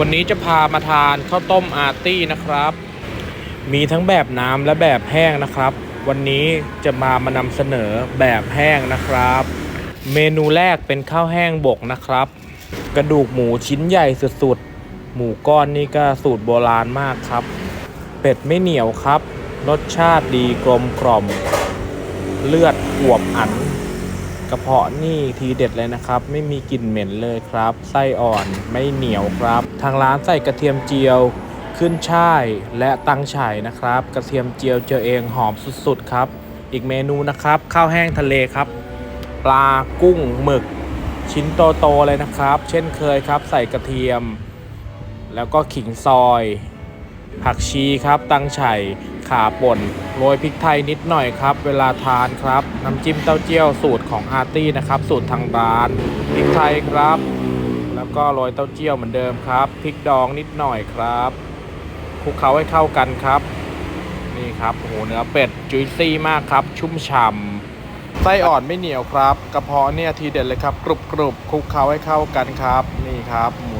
วันนี้จะพามาทานข้าวต้มอาร์ตี้นะครับ มีทั้งแบบน้ำและแบบแห้งนะครับ วันนี้จะมามานำเสนอแบบแห้งนะครับ เมนูแรกเป็นข้าวแห้งบกนะครับ กระดูกหมูชิ้นใหญ่สุดๆ หมูก้อนนี่ก็สูตรโบราณมากครับ เป็ดไม่เหนียวครับ รสชาติดีกลมกล่อม เลือดอวบอัน กระเพาะนี่ทีเด็ดเลยนะครับ ไม่มีกลิ่นเหม็นเลยครับ ไส้อ่อนไม่เหนียวครับ ทางร้านใส่กระเทียมเจียวขึ้นช่ายและตังฉ่ายนะครับ กระเทียมเจียวเจอเองหอมสุดๆครับ อีกเมนูนะครับข้าวแห้งทะเลครับ ปลากุ้งหมึก ชิ้นโตๆเลยนะครับ เช่นเคยครับ ใส่กระเทียม แล้วก็ขิงซอย ผักชีครับ ตังไฉ่ ขาป่นโรยพริกไทยนิดหน่อยครับ เวลาทานครับ น้ำจิ้มเต้าเจี้ยวสูตรของอาร์ตี้นะครับ สูตรทางร้านพริกไทยครับ แล้วก็โรยเต้าเจี้ยวเหมือนเดิมครับพริกดองนิดหน่อยครับคลุกเคล้าให้เข้ากันครับ นี่ครับโอ้โหเนื้อเป็ดจุยซี่มากครับ ชุ่มฉ่ำไส้อ่อนไม่เหนียวครับ กระเพาะเนี่ยทีเด็ดเลยครับกรุบกรุบคลุกเคล้าให้เข้ากันครับ นี่ครับหมู